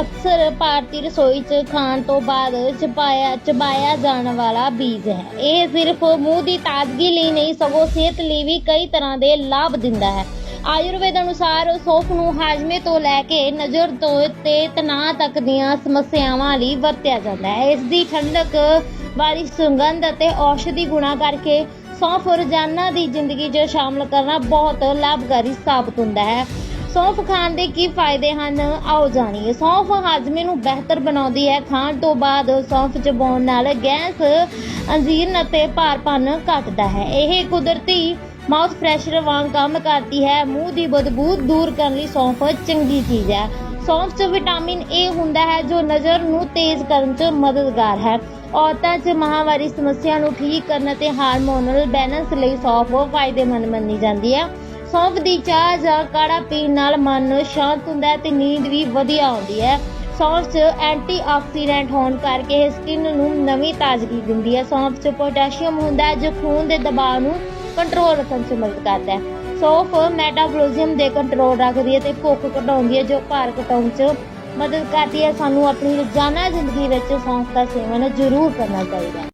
ਅਕਸਰ ਭਾਰਤੀ ਰਸੋਈ 'ਚ ਖਾਣ ਤੋਂ ਬਾਅਦ ਚਬਾਇਆ ਚਬਾਇਆ ਜਾਣ ਵਾਲਾ ਬੀਜ ਹੈ। ਇਹ ਸਿਰਫ ਮੂੰਹ ਦੀ ਤਾਜ਼ਗੀ ਲਈ ਨਹੀਂ, ਸਗੋਂ ਸਿਹਤ ਲਈ ਵੀ ਕਈ ਤਰ੍ਹਾਂ ਦੇ ਲਾਭ ਦਿੰਦਾ ਹੈ। ਆਯੁਰਵੇਦ ਅਨੁਸਾਰ ਸੌਂਫ ਨੂੰ ਹਾਜ਼ਮੇ ਤੋਂ ਲੈ ਕੇ ਨਜ਼ਰ ਤੋਂ ਤੇ ਤਣਾਅ ਤੱਕ ਦੀਆਂ ਸਮੱਸਿਆਵਾਂ ਲਈ ਵਰਤਿਆ ਜਾਂਦਾ ਹੈ। ਇਸ ਦੀ ਠੰਡਕ ਵਾਲੀ ਸੁਗੰਧ ਅਤੇ ਔਸ਼ਧੀ ਗੁਣਾ ਕਰਕੇ ਸੌਂਫ ਰੋਜ਼ਾਨਾ ਦੀ ਜ਼ਿੰਦਗੀ 'ਚ ਸ਼ਾਮਲ ਕਰਨਾ ਬਹੁਤ ਲਾਭਕਾਰੀ ਸਾਬਤ ਹੁੰਦਾ ਹੈ। ਸੌਂਫ ਖਾਣ ਦੇ ਕੀ ਫਾਇਦੇ ਹਨ? ਆਓ ਜਾਣੀਏ। ਸੌਂਫ ਹਾਜ਼ਮੇ ਨੂੰ ਬਿਹਤਰ ਬਣਾਉਂਦੀ ਹੈ। ਖਾਣ ਤੋਂ ਬਾਅਦ ਸੌਂਫ ਚਬਾਉਣ ਨਾਲ ਗੈਸ ਅੰਜੀਰਨ ਅਤੇ ਭਾਰਪਨ ਘਟਦਾ ਹੈ। ਇਹ ਕੁਦਰਤੀ ਮਾਊਥ ਫਰੈਸ਼ਰ ਵਾਂਗ ਕੰਮ ਕਰਦੀ ਹੈ। ਮੂੰਹ ਦੀ ਬਦਬੂ ਦੂਰ ਕਰਨ ਲਈ ਸੌਂਫ ਚੰਗੀ ਚੀਜ਼ ਹੈ। ਸੌਂਫ 'ਚ ਵਿਟਾਮਿਨ ਏ ਹੁੰਦਾ ਹੈ, ਜੋ ਨਜ਼ਰ ਨੂੰ ਤੇਜ਼ ਕਰਨ 'ਚ ਮਦਦਗਾਰ ਹੈ। ਔਰਤਾਂ 'ਚ ਮਾਹਵਾਰੀ ਸਮੱਸਿਆ ਨੂੰ ਠੀਕ ਕਰਨ ਅਤੇ ਹਾਰਮੋਨਲ ਬੈਲੈਂਸ ਲਈ ਸੌਂਫ ਫਾਇਦੇਮੰਦ ਮੰਨੀ ਜਾਂਦੀ ਹੈ। ਸੌਂਫ ਦੀ ਚਾਹ ਜਾਂ ਕਾੜਾ ਪੀਣ ਨਾਲ ਮਨ ਸ਼ਾਂਤ ਹੁੰਦਾ ਹੈ ਤੇ ਨੀਂਦ ਵੀ ਵਧੀਆ ਆਉਂਦੀ ਹੈ। ਸੌਂਫ 'ਚ ਐਂਟੀਆਕਸੀਡੈਂਟ ਹੋਣ ਕਰਕੇ ਇਹ ਸਕਿਨ ਨੂੰ ਨਵੀਂ ਤਾਜ਼ਗੀ ਦਿੰਦੀ ਹੈ। ਸੌਂਫ 'ਚ ਪੋਟਾਸ਼ੀਅਮ ਹੁੰਦਾ ਹੈ ਜੋ ਖੂਨ ਦੇ ਦਬਾਅ ਨੂੰ ਕੰਟਰੋਲ ਰੱਖਣ 'ਚ ਮਦਦ ਕਰਦਾ ਹੈ। ਸੌਂਫ ਮੈਟਾਬੋਲਿਜ਼ਮ ਦੇ ਕੰਟਰੋਲ ਰੱਖਦੀ ਹੈ ਤੇ ਭੁੱਖ ਘਟਾਉਂਦੀ ਹੈ ਜੋ ਭਾਰ ਘਟਾਉਣ 'ਚ ਮਦਦ ਕਰਦੀ ਹੈ। ਸਾਨੂੰ ਆਪਣੀ ਰੋਜ਼ਾਨਾ ਜ਼ਿੰਦਗੀ ਵਿੱਚ ਸੌਂਫ ਦਾ ਸੇਵਨ ਜ਼ਰੂਰ ਕਰਨਾ ਚਾਹੀਦਾ ਹੈ।